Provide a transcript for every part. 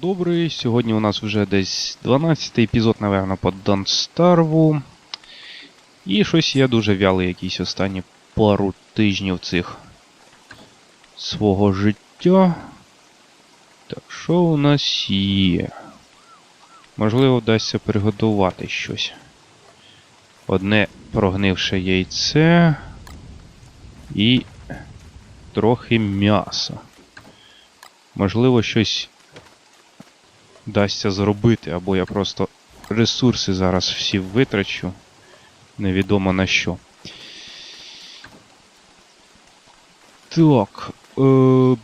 добрий. Сьогодні у нас вже десь 12-й епізод, напевно, по Starve. І щось я дуже вялий якісь останні пару тижнів цих свого життя. Так, що у нас є? Можливо, вдасться приготувати щось. Одне прогнивше яйце і трохи м'яса. Можливо, щось вдасться зробити, або я просто ресурси зараз всі витрачу. Невідомо на що. Так. Е,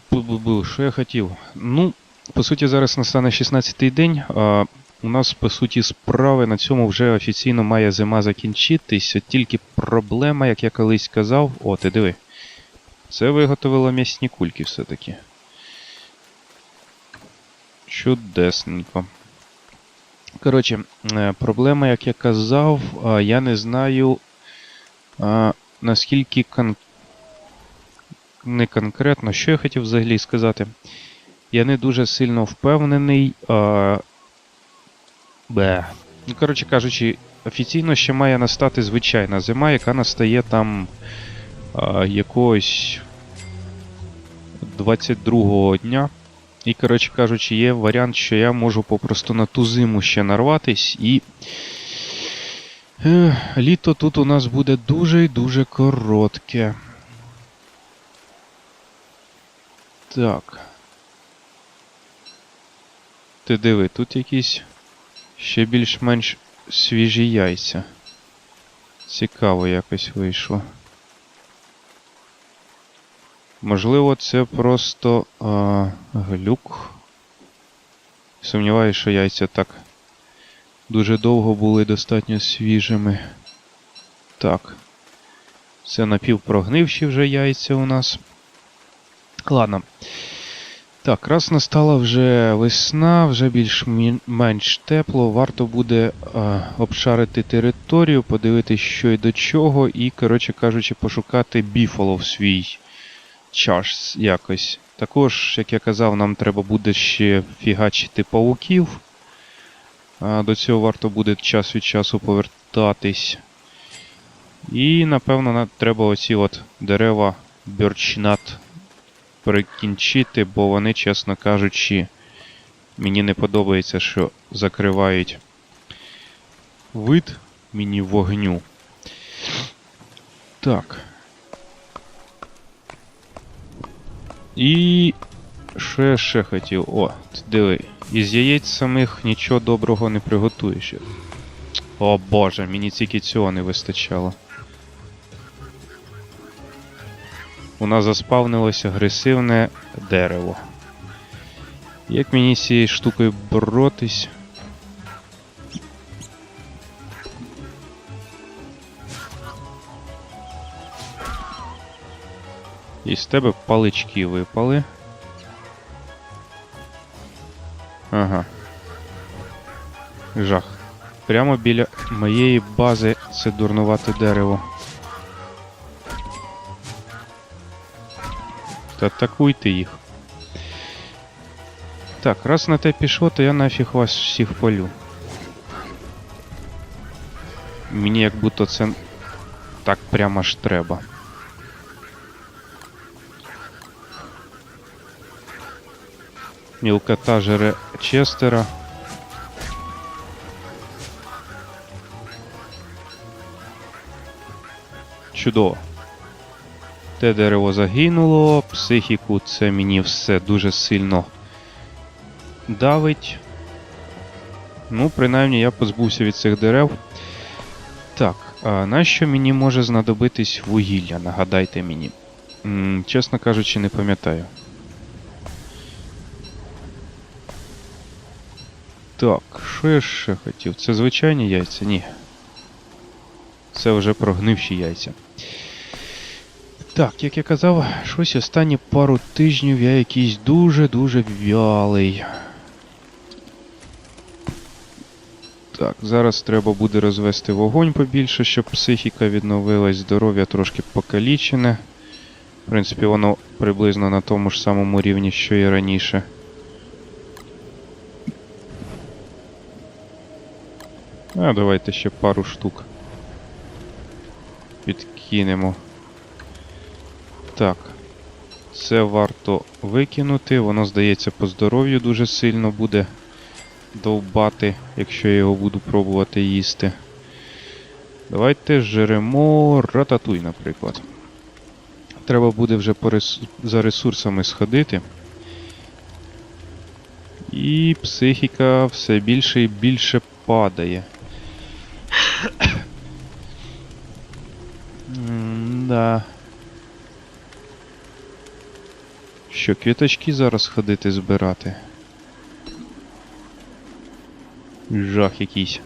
що я хотів? Ну, по суті, зараз настане 16-й день. А у нас, по суті, справи на цьому вже офіційно має зима закінчитись. От тільки проблема, як я колись казав. О, ти диви. Це виготовило м'ясні кульки все-таки. Чудесненько. Коротше, е, проблема, як я казав, я не знаю, наскільки кон... не конкретно, що я хотів взагалі сказати. Я не дуже сильно впевнений. А... Бе. Ну, коротше кажучи, офіційно ще має настати звичайна зима, яка настає там а, якогось 22-го дня. І, коротше кажучи, є варіант, що я можу попросту на ту зиму ще нарватись, і. Літо тут у нас буде дуже і дуже коротке. Так. Ти диви, тут якісь ще більш-менш свіжі яйця. Цікаво якось вийшло. Можливо, це просто а, глюк. Сумніваюся, що яйця так дуже довго були достатньо свіжими. Так. Це напівпрогнивші вже яйця у нас. Ладно. Так, раз настала вже весна, вже більш-менш тепло, варто буде а, обшарити територію, подивитися, що і до чого, і, коротше кажучи, пошукати біфало в свій час якось. Також, як я казав, нам треба буде ще фігачити павуків. А, До цього варто буде час від часу повертатись. І, напевно, нам треба оці от дерева Birchnut перекінчити, бо вони, чесно кажучи, мені не подобається, що закривають вид мені вогню. Так. І ще ще хотів? О, диви, із яєць самих нічого доброго не приготуєш. О боже, мені тільки цього не вистачало. У нас заспавнилось агресивне дерево. Як мені з цією штукою боротись? І з тебе палички випали. Ага. Жах. Прямо біля моєї бази це дурнувате дерево. Та атакуйте їх. Так, раз на те пішло, то я нафіг вас всіх полю. Мені як будто це так прямо ж треба. Мілкота жере Честера. Чудово. Те дерево загинуло, психіку це мені все дуже сильно давить. Ну, принаймні я позбувся від цих дерев. Так, а нащо мені може знадобитись вугілля? Нагадайте мені. М, чесно кажучи, не пам'ятаю. Так, що я ще хотів? Це звичайні яйця? Ні. Це вже прогнивші яйця. Так, як я казав, щось останні пару тижнів я якийсь дуже-дуже вялий. Так, зараз треба буде розвести вогонь побільше, щоб психіка відновилась, здоров'я трошки покалічене. В принципі, воно приблизно на тому ж самому рівні, що і раніше. А, давайте ще пару штук. Підкинемо. Так. Це варто викинути. Воно, здається, по здоров'ю дуже сильно буде довбати, якщо я його буду пробувати їсти. Давайте жеремо рататуй, наприклад. Треба буде вже по за ресурсами сходити. І психіка все більше і більше падає. Да. Що, квіточки зараз ходити збирати? Жах якийсь.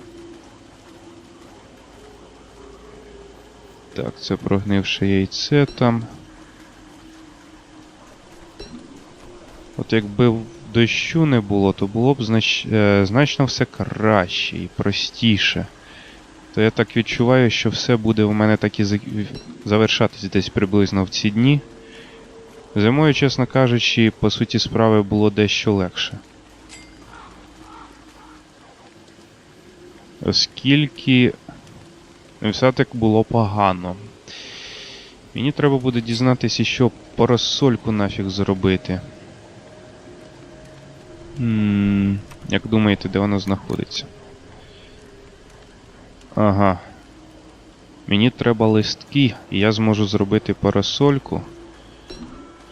Так, це прогнивше яйце там. От якби дощу не було, то було б знач... е, значно все краще і простіше. То я так відчуваю, що все буде у мене так і завершатись десь приблизно в ці дні. Зимою, чесно кажучи, по суті справи було дещо легше. Оскільки все так було погано. Мені треба буде дізнатися, що парасольку нафіг зробити. м як думаєте, де вона знаходиться? Ага. Мені треба листки, і я зможу зробити парасольку.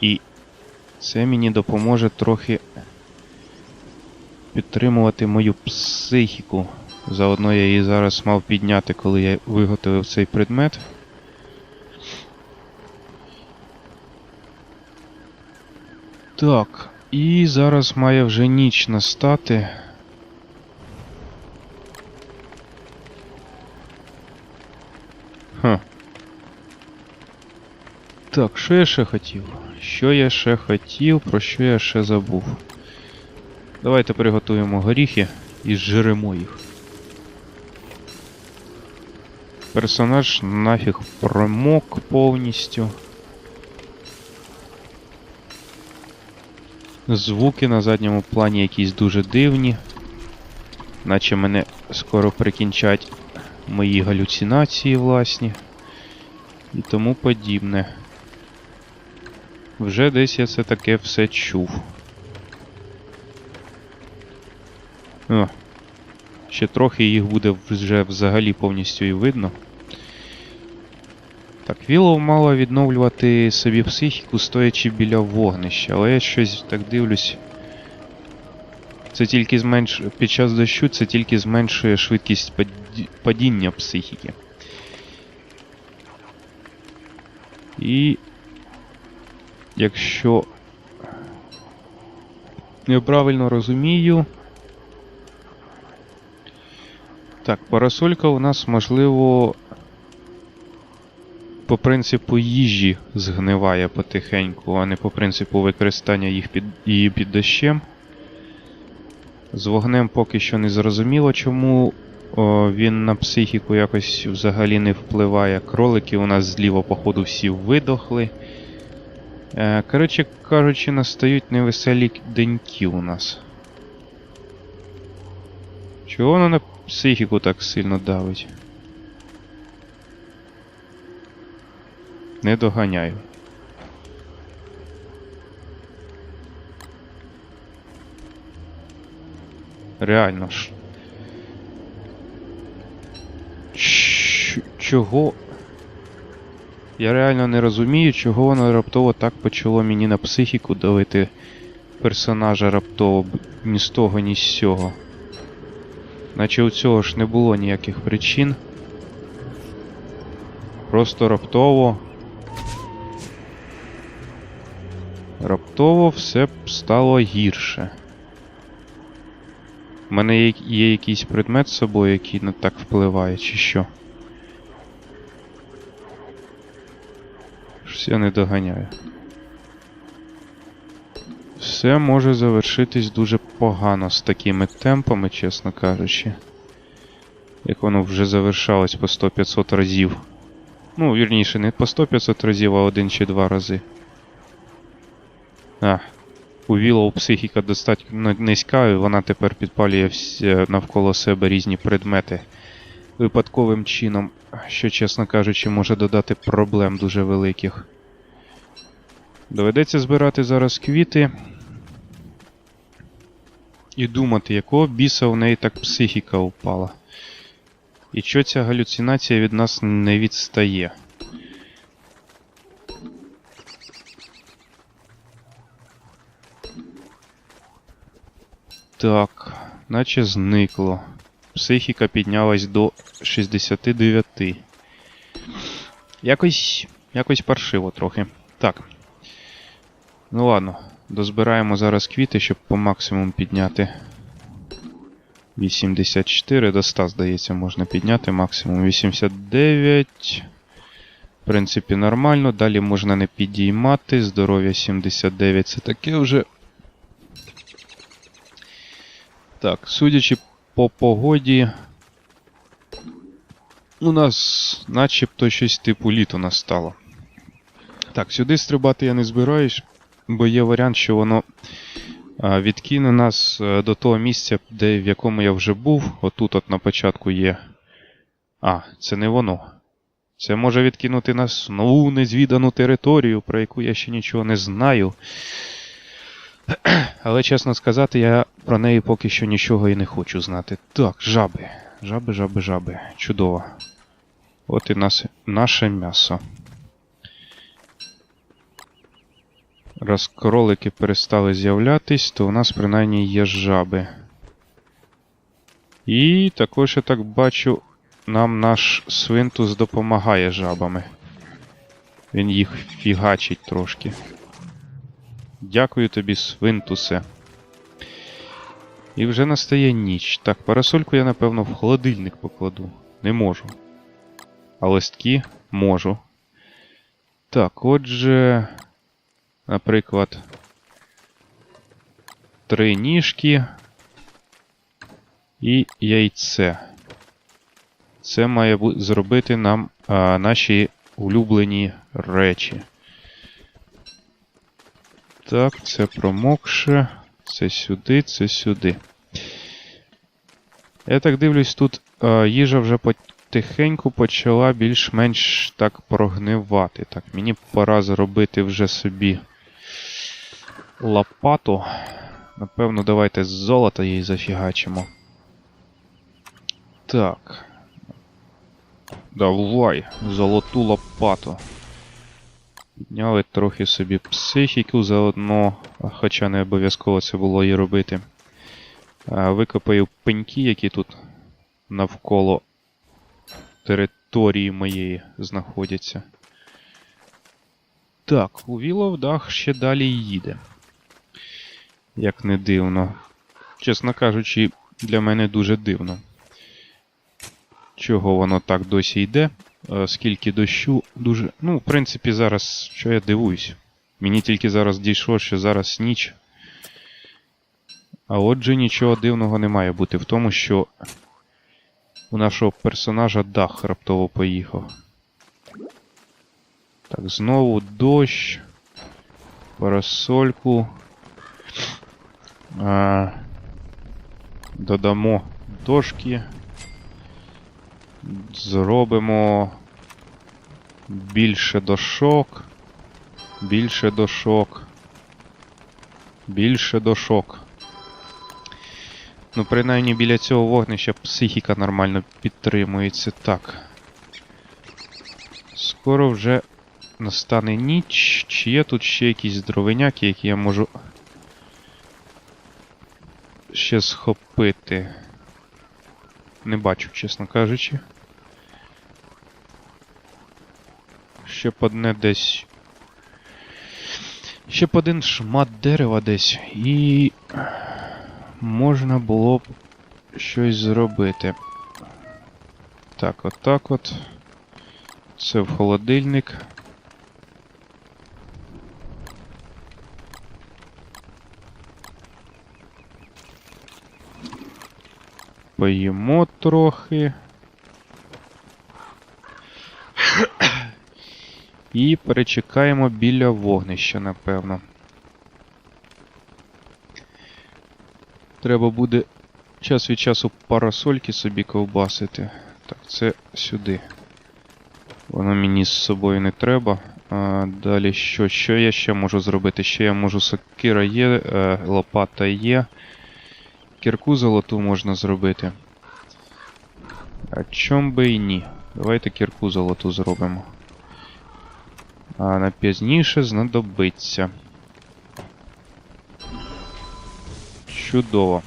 І це мені допоможе трохи підтримувати мою психіку. Заодно я її зараз мав підняти, коли я виготовив цей предмет. Так, і зараз має вже ніч настати. Ха. Так, що я ще хотів? Що я ще хотів, про що я ще забув? Давайте приготуємо горіхи і зжиремо їх. Персонаж нафіг промок повністю. Звуки на задньому плані якісь дуже дивні. Наче мене скоро прикінчать мої галюцинації власні. І тому подібне. Вже десь я це таке все чув. О, ще трохи їх буде вже взагалі повністю і видно. Так, Вілов мало відновлювати собі психіку, стоячи біля вогнища, але я щось так дивлюсь. Це тільки зменш... Під час дощу це тільки зменшує швидкість паді- падіння психіки. І якщо я правильно розумію. Так, парасолька у нас, можливо, по принципу їжі згниває потихеньку, а не по принципу використання їх під, її під дощем. З вогнем поки що не зрозуміло, чому о, він на психіку якось взагалі не впливає. Кролики у нас зліва, походу, всі видохли. Е, коротше кажучи, настають невеселі деньки у нас. Чого воно на психіку так сильно давить? Не доганяю. Реально ж. Чого? Я реально не розумію, чого воно раптово так почало мені на психіку давити персонажа раптово ні з того, ні з сього. Наче у цього ж не було ніяких причин. Просто раптово. Раптово все стало гірше. У мене є, є якийсь предмет з собою, який не так впливає, чи що? Щось я не доганяю. Все може завершитись дуже погано з такими темпами, чесно кажучи. Як воно вже завершалось по 100-500 разів. Ну, вірніше, не по 100-500 разів, а один чи два рази. А, у Вілоу психіка достатньо низька, і вона тепер підпалює навколо себе різні предмети, випадковим чином, що, чесно кажучи, може додати проблем дуже великих. Доведеться збирати зараз квіти. І думати, якого біса в неї так психіка упала. І що ця галюцинація від нас не відстає. Так, наче зникло. Психіка піднялась до 69. Якось. якось паршиво трохи. Так. Ну ладно, дозбираємо зараз квіти, щоб по максимуму підняти. 84 до 100, здається, можна підняти максимум. 89. В принципі, нормально. Далі можна не підіймати. Здоров'я 79 це таке вже. Так, судячи по погоді. У нас начебто щось типу літо настало. Так, сюди стрибати я не збираюсь, бо є варіант, що воно відкине нас е, до того місця, де, в якому я вже був. Отут от на початку є. А, це не воно. Це може відкинути нас в нову незвідану територію, про яку я ще нічого не знаю. Але, чесно сказати, я про неї поки що нічого і не хочу знати. Так, жаби. Жаби, жаби, жаби. Чудово. От і нас, наше м'ясо. Раз кролики перестали з'являтись, то у нас принаймні є жаби. І також я так бачу, нам наш свинтус допомагає жабами. Він їх фігачить трошки. Дякую тобі, свинтусе. І вже настає ніч. Так, парасольку я, напевно, в холодильник покладу. Не можу. А листки можу. Так, отже. Наприклад. Три ніжки. І яйце. Це має зробити нам а, наші улюблені речі. Так, це промокше. Це сюди, це сюди. Я так дивлюсь, тут е, їжа вже потихеньку почала більш-менш так прогнивати. Так, мені пора зробити вже собі лопату. Напевно, давайте з золота її зафігачимо. Так. Давай, золоту лопату. Підняли трохи собі психіку заодно, хоча не обов'язково це було і робити. Викопаю пеньки, які тут навколо території моєї знаходяться. Так, у Віловдах ще далі їде. Як не дивно. Чесно кажучи, для мене дуже дивно. Чого воно так досі йде? Е, Скільки дощу дуже. Ну, в принципі, зараз що я дивуюсь. Мені тільки зараз дійшло, що зараз ніч. А отже, нічого дивного не має бути в тому, що у нашого персонажа дах раптово поїхав. Так, знову дощ. Парасольку. А, додамо дошки. Зробимо більше дошок. Більше дошок. Більше дошок. Ну, принаймні біля цього вогнища психіка нормально підтримується. Так. Скоро вже настане ніч. Чи є тут ще якісь дровиняки, які я можу ще схопити? Не бачу, чесно кажучи. Ще б одне десь. Ще б один шмат дерева десь. І. Можна було б щось зробити. Так, отак от. Це в холодильник. Поїмо трохи. І перечекаємо біля вогнища, напевно. Треба буде час від часу парасольки собі ковбасити. Так, це сюди. Воно мені з собою не треба. А, далі що? Що я ще можу зробити? Ще я можу сокира є, е, лопата є. Кірку золоту можна зробити. А чом би і ні? Давайте кірку золоту зробимо. А на пізніше знадобиться. Чудово.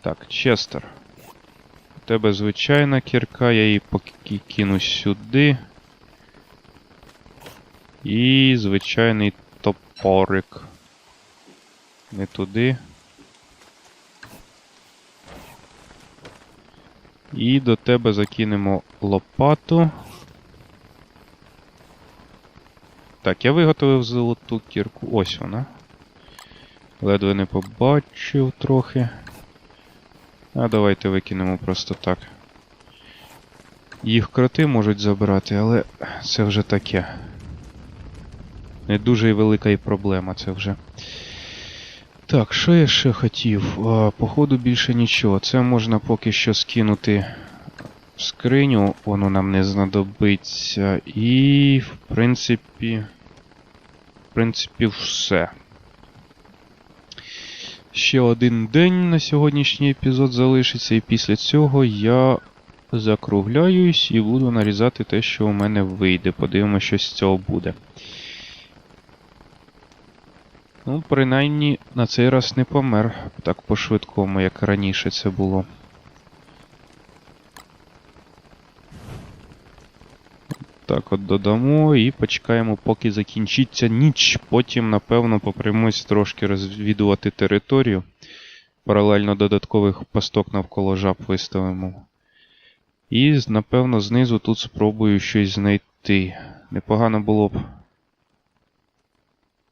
Так, Честер. У тебе звичайна кірка, я її поки кину сюди. І звичайний топорик. Не туди. І до тебе закинемо лопату. Так, я виготовив золоту кірку. Ось вона. Ледве не побачив трохи. А давайте викинемо просто так. Їх кроти можуть забрати, але це вже таке. Не дуже і велика і проблема це вже. Так, що я ще хотів? Походу більше нічого. Це можна поки що скинути в скриню, воно нам не знадобиться. І, в принципі. В принципі, все. Ще один день на сьогоднішній епізод залишиться, і після цього я закругляюсь і буду нарізати те, що у мене вийде. Подивимося, що з цього буде. Ну, принаймні, на цей раз не помер так по-швидкому, як раніше це було. Так, от додамо і почекаємо, поки закінчиться ніч. Потім, напевно, попримусь трошки розвідувати територію. Паралельно додаткових пасток навколо жаб виставимо. І, напевно, знизу тут спробую щось знайти. Непогано було б.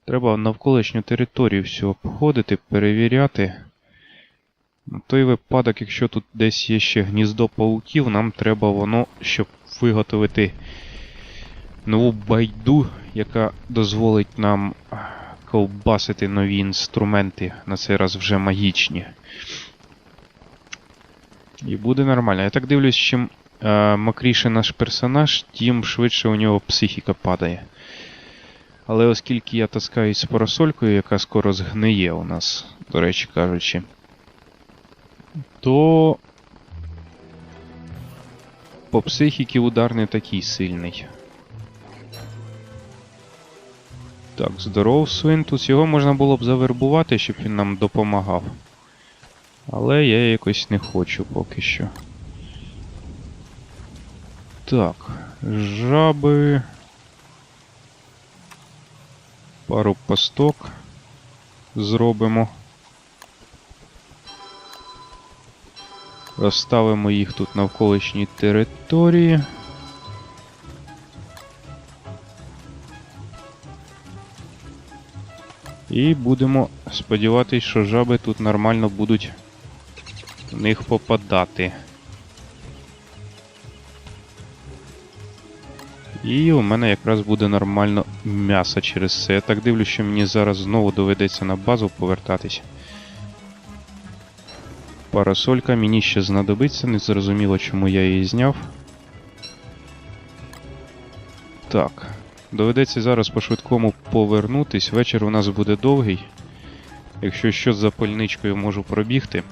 Треба навколишню територію всю обходити, перевіряти. На той випадок, якщо тут десь є ще гніздо пауків, нам треба воно, щоб виготовити нову байду, яка дозволить нам ковбасити нові інструменти, на цей раз вже магічні. І буде нормально. Я так дивлюсь, чим е, мокріше наш персонаж, тим швидше у нього психіка падає. Але оскільки я таскаюсь з парасолькою, яка скоро згниє у нас, до речі кажучи, то по психіки удар не такий сильний. Так, здоров, Свинтус. Його можна було б завербувати, щоб він нам допомагав. Але я якось не хочу поки що. Так, жаби. Пару пасток зробимо. Розставимо їх тут на навколишній території. І будемо сподіватися, що жаби тут нормально будуть в них попадати. І у мене якраз буде нормально м'ясо через це. Я так дивлюсь, що мені зараз знову доведеться на базу повертатись. Парасолька мені ще знадобиться, не зрозуміло, чому я її зняв. Так. Доведеться зараз по-швидкому повернутись. Вечір у нас буде довгий. Якщо що з запальничкою можу пробігти.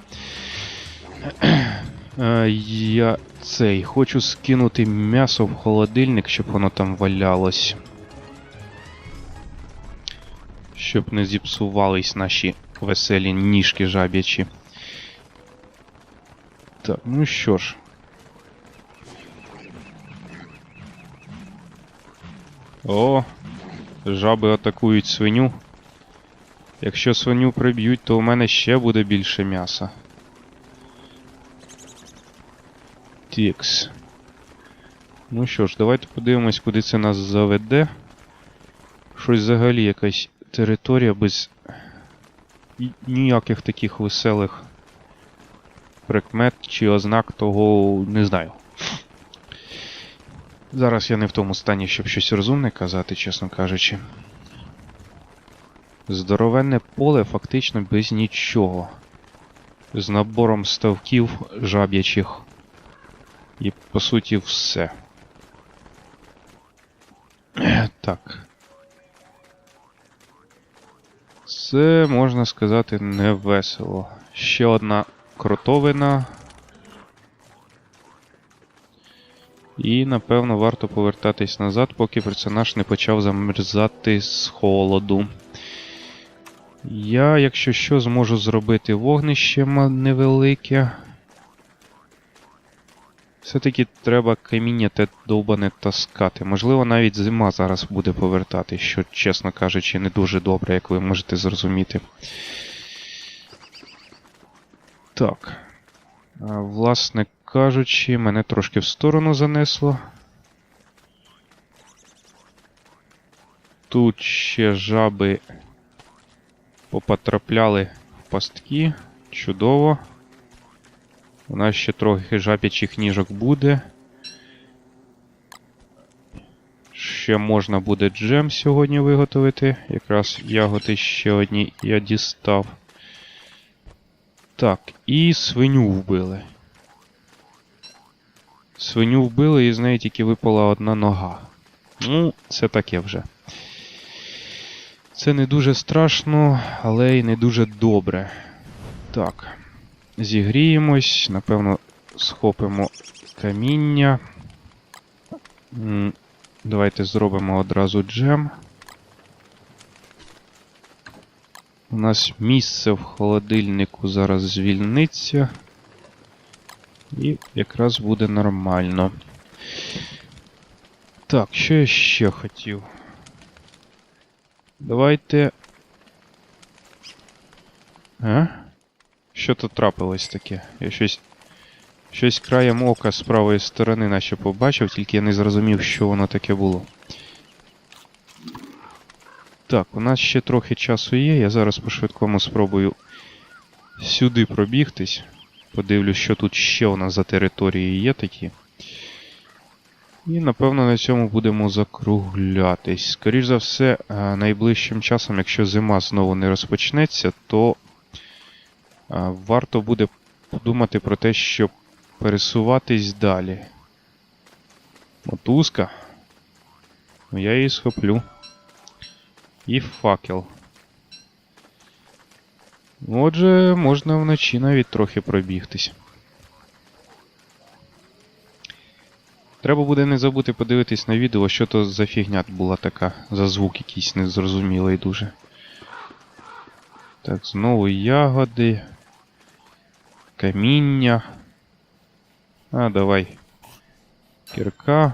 Е, Я цей хочу скинути м'ясо в холодильник, щоб воно там валялось. Щоб не зіпсувались наші веселі ніжки жаб'ячі. Так, ну що ж. О, жаби атакують свиню. Якщо свиню приб'ють, то у мене ще буде більше м'яса. Тікс. Ну що ж, давайте подивимось, куди це нас заведе. Щось взагалі якась територія без ніяких таких веселих прикмет чи ознак того не знаю. Зараз я не в тому стані, щоб щось розумне казати, чесно кажучи. Здоровенне поле фактично без нічого. З набором ставків жаб'ячих. І по суті все. Так. Це, можна сказати, не весело. Ще одна кротовина. І, напевно, варто повертатись назад, поки персонаж не почав замерзати з холоду. Я, якщо що, зможу зробити вогнище невелике. Все-таки треба каміння те довбане таскати. Можливо, навіть зима зараз буде повертати, що, чесно кажучи, не дуже добре, як ви можете зрозуміти. Так. Власне кажучи, мене трошки в сторону занесло. Тут ще жаби попотрапляли в пастки. Чудово. У нас ще трохи жаб'ячих ніжок буде. Ще можна буде джем сьогодні виготовити. Якраз ягоди ще одні я дістав. Так, і свиню вбили. Свиню вбили і з неї тільки випала одна нога. Ну, це таке вже. Це не дуже страшно, але й не дуже добре. Так. Зігріємось, напевно, схопимо каміння. Давайте зробимо одразу джем. У нас місце в холодильнику зараз звільниться. І якраз буде нормально. Так, що я ще хотів? Давайте. А? Що тут трапилось таке? Я щось. Щось краєм ока з правої сторони наче побачив, тільки я не зрозумів, що воно таке було. Так, у нас ще трохи часу є. Я зараз по-швидкому спробую сюди пробігтись. Подивлюсь, що тут ще у нас за території є такі. І напевно на цьому будемо закруглятись. Скоріш за все, е, найближчим часом, якщо зима знову не розпочнеться, то варто буде подумати про те, щоб пересуватись далі. Мотузка. Ну, я її схоплю. І факел. Отже, можна вночі навіть трохи пробігтись. Треба буде не забути подивитись на відео, що то за фігня була така, за звук якийсь незрозумілий дуже. Так, знову ягоди. Каміння. А, давай. Кірка.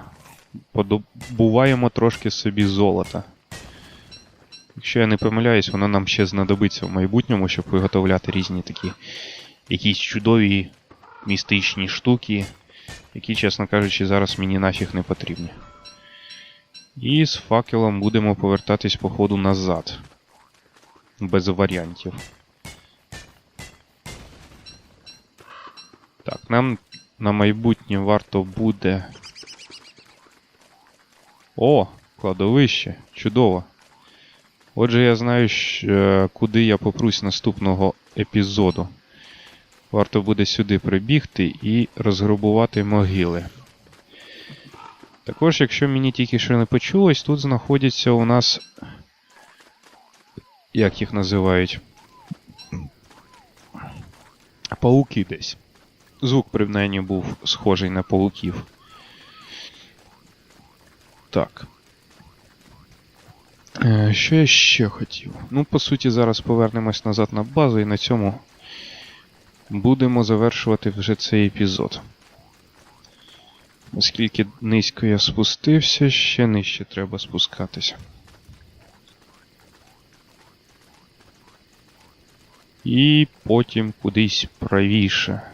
Подобуваємо трошки собі золота. Якщо я не помиляюсь, воно нам ще знадобиться в майбутньому, щоб виготовляти різні такі якісь чудові містичні штуки, які, чесно кажучи, зараз мені нафіг не потрібні. І з факелом будемо повертатись по ходу назад. Без варіантів. Так, нам на майбутнє варто буде. О, кладовище. Чудово. Отже, я знаю, е, куди я попрусь наступного епізоду. Варто буде сюди прибігти і розграбувати могили. Також, якщо мені тільки що не почулось, тут знаходяться у нас. Як їх називають? Пауки десь. Звук принаймні був схожий на пауків. Так. Е, Що я ще хотів? Ну, по суті, зараз повернемось назад на базу і на цьому будемо завершувати вже цей епізод. Оскільки низько я спустився, ще нижче треба спускатися. І потім кудись правіше.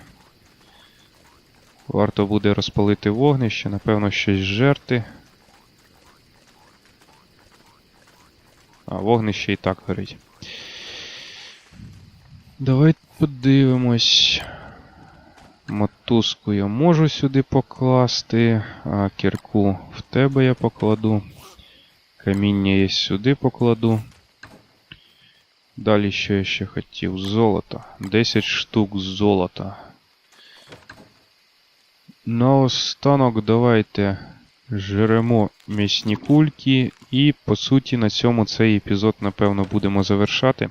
Варто буде розпалити вогнище, напевно, щось жерти. А, вогнище і так горить. Давай подивимось. Мотузку я можу сюди покласти, а кірку в тебе я покладу. Каміння я сюди покладу. Далі що я ще хотів? Золото. 10 штук золота. Наостанок давайте жеремо м'ясні кульки, і по суті на цьому цей епізод, напевно, будемо завершати.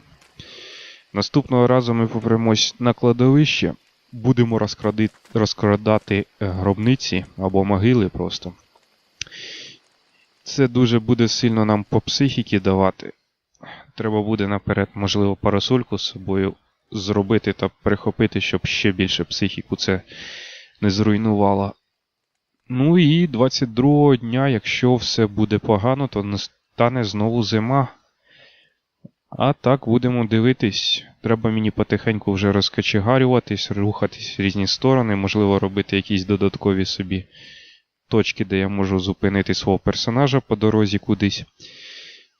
Наступного разу ми попремось на кладовище, будемо розкради... розкрадати гробниці або могили просто. Це дуже буде сильно нам по психіки давати. Треба буде наперед, можливо, парасольку з собою зробити та прихопити, щоб ще більше психіку це не зруйнувало. Ну і 22 дня, якщо все буде погано, то настане знову зима. А так будемо дивитись. Треба мені потихеньку вже розкачегарюватись, рухатись в різні сторони, можливо, робити якісь додаткові собі точки, де я можу зупинити свого персонажа по дорозі кудись.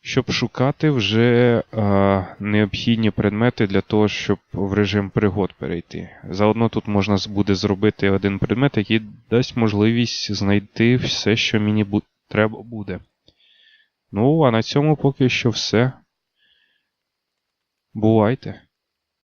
Щоб шукати вже е, необхідні предмети для того, щоб в режим пригод перейти. Заодно тут можна буде зробити один предмет, який дасть можливість знайти все, що мені бу- треба буде. Ну, а на цьому поки що все. Бувайте.